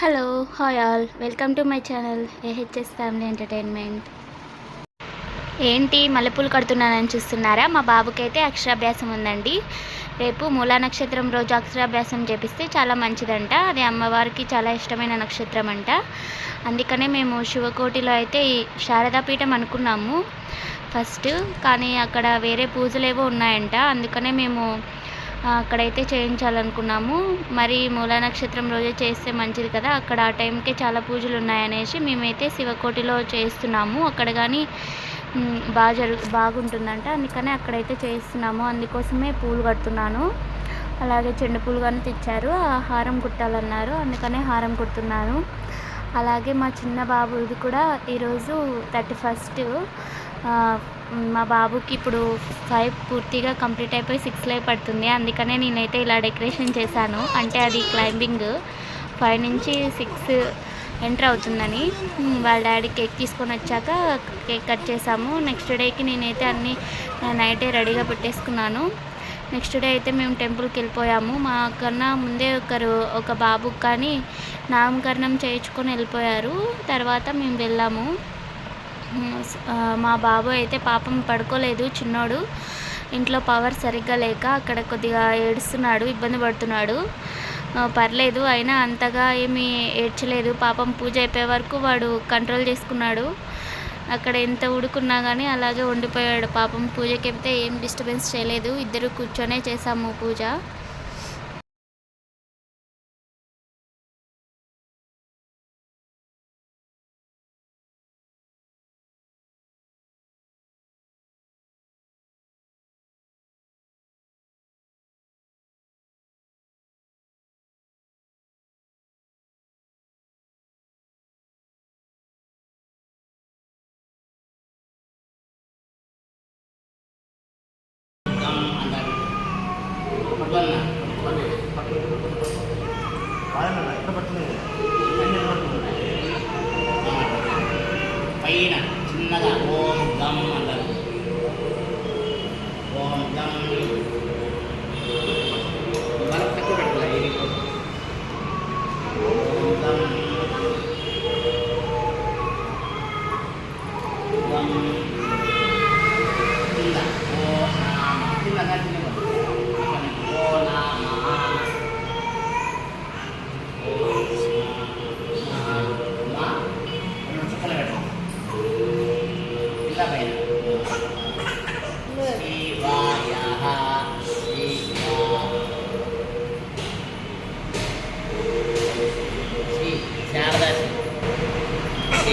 Hello hi all welcome to my channel AHS family entertainment ఏంటి మల్లెపూలు కడుతున్నానని చూస్తున్నారా? మా బాబుకి అయితే అక్షరాభ్యాసం ఉందండి. రేపు మూలా నక్షత్రం రోజు అక్షరాభ్యాసం చేపిస్తే చాలా మంచిదంట. అది అమ్మవారికి చాలా ఇష్టమైన నక్షత్రం అంట అందుకనే మేము శివకోటిలో అయితే ఈ శారదాపీఠం అనుకున్నాము. ఫస్ట్ కానీ అక్కడ వేరే పూజలేవో ఉన్నాయంట. అందుకనే మేము అక్కడైతే చేయించాలనుకున్నాము. మరి మూలా నక్షత్రం రోజే చేస్తే మంచిది కదా. అక్కడ ఆ టైంకే చాలా పూజలు ఉన్నాయనేసి మేమైతే శివకోటిలో చేస్తున్నాము. అక్కడ కానీ బాగా జరుగు బాగుంటుందంట. అందుకనే అక్కడైతే చేస్తున్నాము అందుకోసమే పూలు కడుతున్నాను. అలాగే చెండు పూలు కానీ తెచ్చారు. ఆ హారం కుట్టాలన్నారు. అందుకనే హారం కుడుతున్నాను. అలాగే మా చిన్న బాబుది కూడా ఈరోజు థర్టీ ఫస్ట్ మా బాబుకి ఇప్పుడు ఫైవ్ పూర్తిగా కంప్లీట్ అయిపోయి సిక్స్లో పడుతుంది. అందుకనే నేనైతే ఇలా డెకరేషన్ చేశాను. అంటే అది క్లైంబింగ్ ఫైవ్ నుంచి సిక్స్ ఎంటర్ అవుతుందని. వాళ్ళ డాడీ కేక్ తీసుకొని వచ్చాక కేక్ కట్ చేసాము నెక్స్ట్ డేకి నేనైతే అన్నీ నైటే రెడీగా పెట్టేసుకున్నాను. నెక్స్ట్ డే అయితే మేము టెంపుల్కి వెళ్ళిపోయాము. మా కన్నా ముందే ఒకరు ఒక బాబుకి కానీ నామకరణం చేయించుకొని వెళ్ళిపోయారు. తర్వాత మేము వెళ్ళాము. మా బాబు అయితే పాపం పడుకోలేదు చిన్నోడు. ఇంట్లో పవర్ సరిగ్గా లేక అక్కడ కొద్దిగా ఏడుస్తున్నాడు ఇబ్బంది పడుతున్నాడు. పర్లేదు అయినా అంతగా ఏమీ ఏడ్చలేదు. పాపం పూజ అయిపోయే వరకు వాడు కంట్రోల్ చేసుకున్నాడు. అక్కడ ఎంత ఉడుకున్నా కానీ అలాగే ఉండిపోయాడు. పాపం పూజకి వెళ్తే ఏం డిస్టర్బెన్స్ చేయలేదు. ఇద్దరు కూర్చొనే చేసాము పూజ.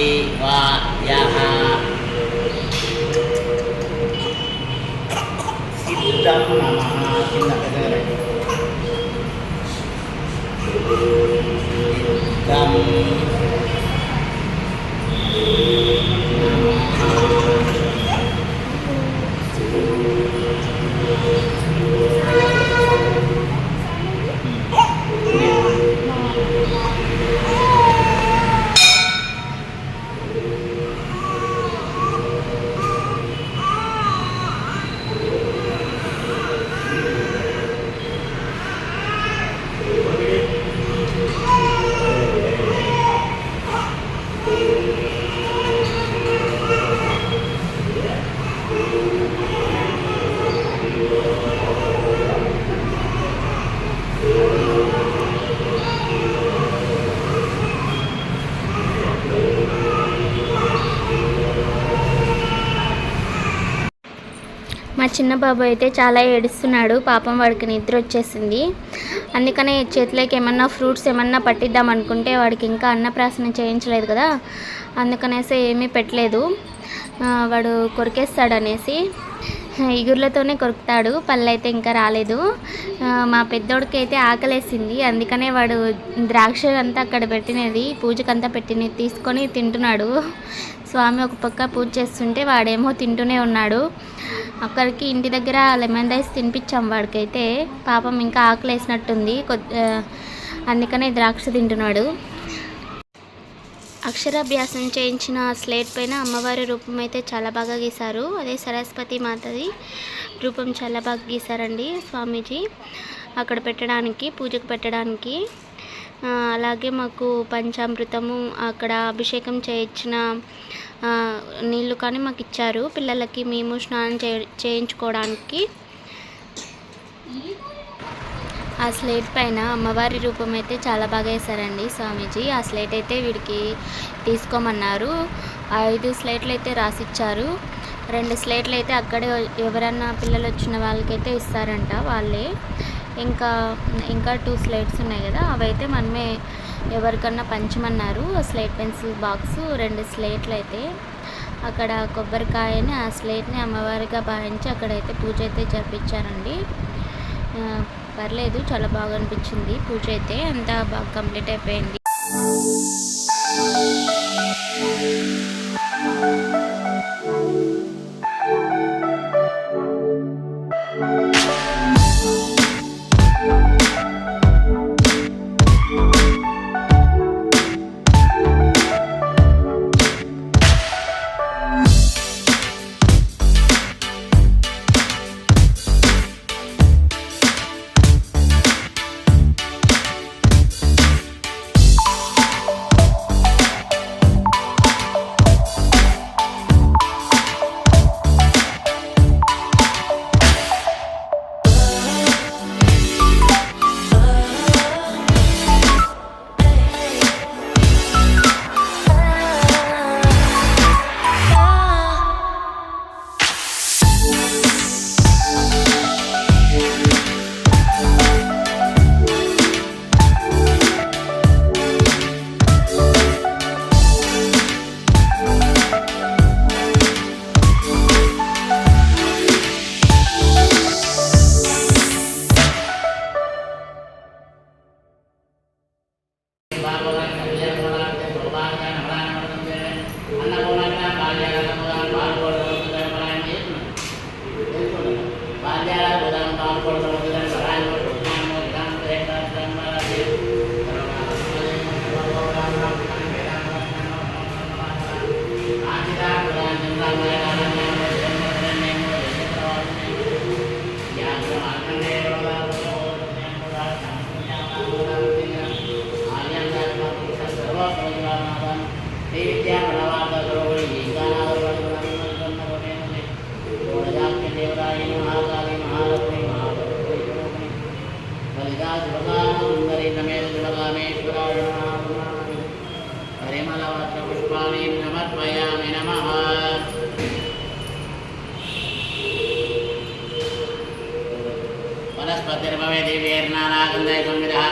Yaha Siddham Namaha Siddham Namaha మా చిన్న బాబు అయితే చాలా ఏడుస్తున్నాడు. పాపం వాడికి నిద్ర వచ్చేసింది. అందుకనే చేతిలోకి ఏమన్నా ఫ్రూట్స్ ఏమన్నా పట్టిద్దాం అనుకుంటే వాడికి ఇంకా అన్నప్రాసన చేయించలేదు కదా. అందుకనేసి ఏమీ పెట్టలేదు. వాడు కొరికేస్తాడు అనేసి ఇగుర్లతోనే కొరుకుతాడు. పళ్ళు అయితే ఇంకా రాలేదు. మా పెద్దోడికి అయితే ఆకలేసింది. అందుకనే వాడు ద్రాక్ష అంతా అక్కడ పెట్టినది పూజకంతా పెట్టినది తీసుకొని తింటున్నాడు. స్వామి ఒక పక్క పూజ చేస్తుంటే వాడేమో తింటూనే ఉన్నాడు. అక్కడికి ఇంటి దగ్గర లెమన్ రైస్ తినిపించాం వాడికైతే. పాపం ఇంకా ఆకలి వేసినట్టుంది కొద్ది అందుకనే ద్రాక్ష తింటున్నాడు. అక్షరాభ్యాసం చేయించిన స్లేట్ పైన అమ్మవారి రూపం అయితే చాలా బాగా గీశారు. అదే సరస్వతి మాతది రూపం చాలా బాగా గీశారండి స్వామీజీ. అక్కడ పెట్టడానికి పూజకు పెట్టడానికి. అలాగే మాకు పంచామృతము అక్కడ అభిషేకం చేయించిన నీళ్ళు కానీ మాకు ఇచ్చారు. పిల్లలకి మేము స్నానం చే చేయించుకోవడానికి. ఆ స్లేట్ పైన అమ్మవారి రూపం అయితే చాలా బాగా వేశారండి స్వామీజీ. ఆ స్లేట్ అయితే వీడికి తీసుకోమన్నారు. ఐదు స్లేట్లు అయితే రాసిచ్చారు. రెండు స్లేట్లు అయితే అక్కడే ఎవరన్నా పిల్లలు వచ్చిన వాళ్ళకైతే ఇస్తారంట వాళ్ళే. ఇంకా ఇంకా టూ స్లేట్స్ ఉన్నాయి కదా అవైతే మనమే ఎవరికన్నా పంచమన్నారు. స్లేట్ పెన్సిల్ బాక్స్ రెండు స్లేట్లు అయితే. అక్కడ కొబ్బరికాయని ఆ స్లేట్ని అమ్మవారిగా భావించి అక్కడైతే పూజ అయితే జరిపించారండి. పర్లేదు చాలా బాగా అనిపించింది పూజ అయితే. అంతా బాగా కంప్లీట్ అయిపోయింది. one of them. वनस्पतिर्भवेदिवीर्नानागन्धैकंविदः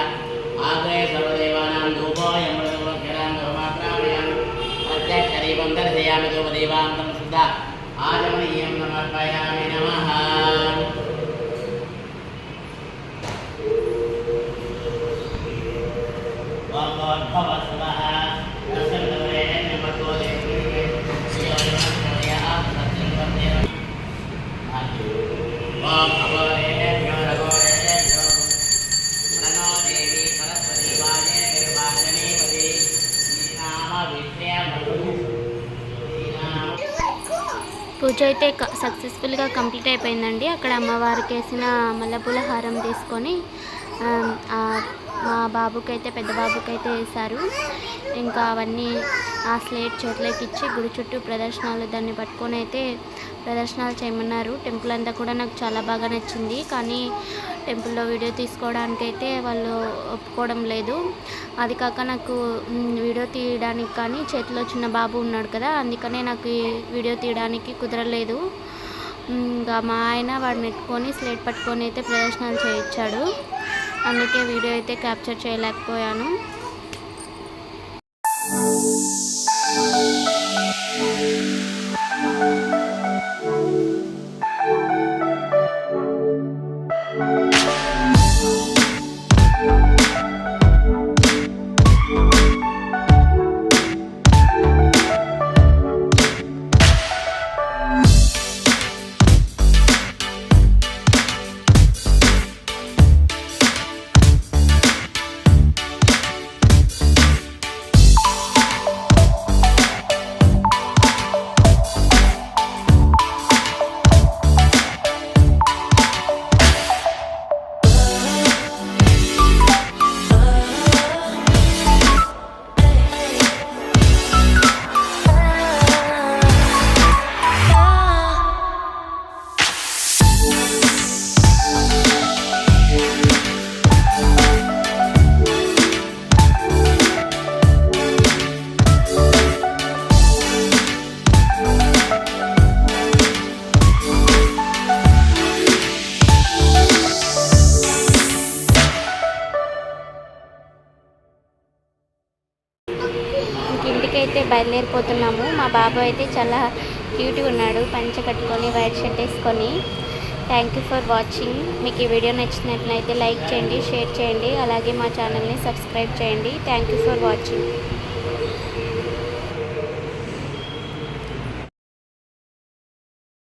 आग्रे सर्वदेवानां धूपोऽयं मृदुभ्यराङ्गमात्रामयामि प्रत्यक्षरीपं दर्शयामि धूपदेवान्तं शुद्ध आचमनीयं समर्पयामि नमः పూజ అయితే సక్సెస్ఫుల్గా కంప్లీట్ అయిపోయిందండి. అక్కడ అమ్మవారికి వేసిన మల్లెపూల హారం తీసుకొని మా బాబుకైతే పెద్ద బాబుకి అయితే వేశారు. ఇంకా అవన్నీ ఆ స్లేట్ చేతిలోకి ఇచ్చి గుడి చుట్టూ ప్రదర్శనలు దాన్ని పట్టుకొని అయితే ప్రదర్శనలు చేయమన్నారు. టెంపుల్ అంతా కూడా నాకు చాలా బాగా నచ్చింది. కానీ టెంపుల్లో వీడియో తీసుకోవడానికి అయితే వాళ్ళు ఒప్పుకోవడం లేదు. అది కాక నాకు వీడియో తీయడానికి కానీ చేతిలో చిన్న బాబు ఉన్నాడు కదా అందుకనే నాకు ఈ వీడియో తీయడానికి కుదరలేదు. ఇంకా మా ఆయన వాడిని ఎత్తుకొని స్లేట్ పట్టుకొని అయితే ప్రదర్శనలు చేయించాడు. అందుకే వీడియో అయితే క్యాప్చర్ చేయలేకపోయాను. అయితే బయలుదేరిపోతున్నాము. మా బాబు అయితే చాలా క్యూట్గా ఉన్నాడు. పంచ కట్టుకొని వైట్ షర్ట్ వేసుకొని. థ్యాంక్ యూ ఫర్ వాచింగ్ మీకు ఈ వీడియో నచ్చినట్లయితే లైక్ చేయండి షేర్ చేయండి. అలాగే మా ఛానల్ని సబ్స్క్రైబ్ చేయండి. Thank you for watching